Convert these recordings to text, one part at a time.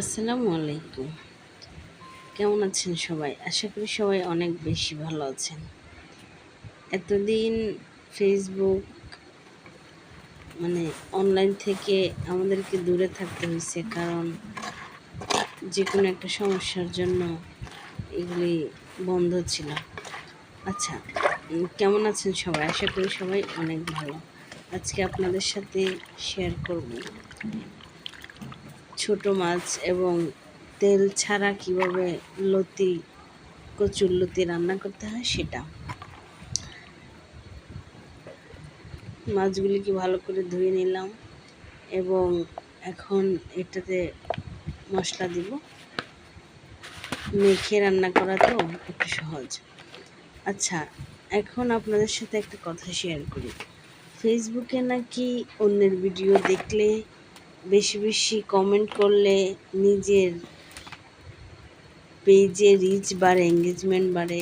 আসসালামু আলাইকুম। কেমন আছেন সবাই? আশা করি সবাই অনেক বেশি ভালো আছেন। এতদিন ফেসবুক মানে অনলাইন থেকে আমাদেরকে দূরে থাকতে হয়েছে কারণ যে কোনো একটা সমস্যার জন্য এগুলি বন্ধ ছিল। আচ্ছা কেমন আছেন সবাই? আশা করি সবাই অনেক ভালো। আজকে আপনাদের সাথে শেয়ার করব। ছোট মাছ এবং তেল ছাড়া কীভাবে লতি, কচুর লতি রান্না করতে হয় সেটা। মাছগুলিকে ভালো করে ধুয়ে নিলাম এবং এখন এটাতে মশলা দিব। মেখে রান্না করা তো একটু সহজ। আচ্ছা এখন আপনাদের সাথে একটা কথা শেয়ার করি। ফেসবুকে নাকি অন্যের ভিডিও দেখলে বেশি বেশি কমেন্ট করলে নিজের পেজে রিচ বাড়ে এঙ্গেজমেন্ট বাড়ে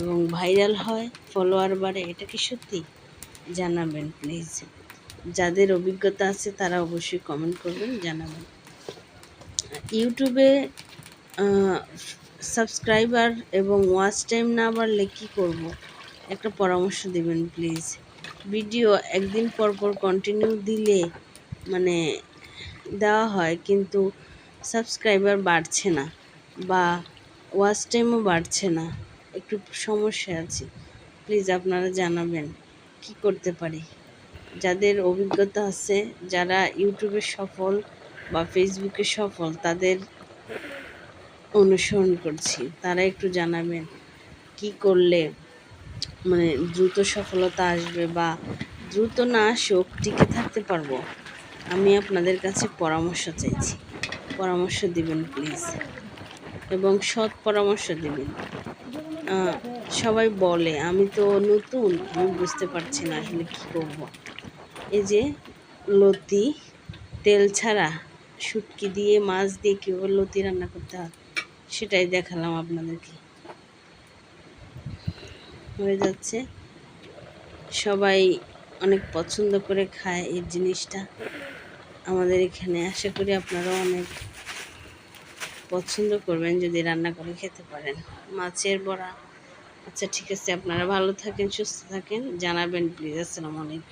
এবং ভাইরাল হয় ফলোয়ার বাড়ে, এটা কি সত্যি? জানাবেন প্লিজ যাদের অভিজ্ঞতা আছে তারা অবশ্যই কমেন্ট করবেন, জানাবেন। ইউটিউবে সাবস্ক্রাইবার এবং ওয়াচ টাইম না বাড়লে কী করব? একটা পরামর্শ দিবেন প্লিজ ভিডিও একদিন পর পর কন্টিনিউ দিলে মানে দেওয়া হয়, কিন্তু সাবস্ক্রাইবার বাড়ছে না বা ওয়াচ টাইমও বাড়ছে না। একটু সমস্যা আছে। প্লিজ আপনারা জানাবেন কি করতে পারি। যাদের অভিজ্ঞতা আছে, যারা ইউটিউবে সফল বা ফেসবুকে সফল, তাদের অনুসরণ করছি। তারা একটু জানাবেন কি করলে মানে দ্রুত সফলতা আসবে বা দ্রুত না আসুক, টিকে থাকতে পারব। আমি আপনাদের কাছে পরামর্শ চাইছি। পরামর্শ দিবেন, প্লিজ। এবং সৎ পরামর্শ দিবেন। সবাই বলে, আমি তো নতুন, আমি বুঝতে পারছি না আসলে কী করব। এই যে, লতি, তেল ছাড়া শুটকি দিয়ে মাছ দিয়ে কীভাবে লতি রান্না করতে হয়, সেটাই দেখালাম আপনাদেরকে। হয়ে যাচ্ছে। সবাই অনেক পছন্দ করে খায় এই জিনিসটা। আমাদের এখানে, আশা করি আপনারা অনেক পছন্দ করবেন যদি রান্না করে খেতে পারেন। মাছের বড়া আচ্ছা ঠিক আছে, আপনারা ভালো থাকেন, সুস্থ থাকেন, জানাবেন, প্লিজ, আসসালামু আলাইকুম।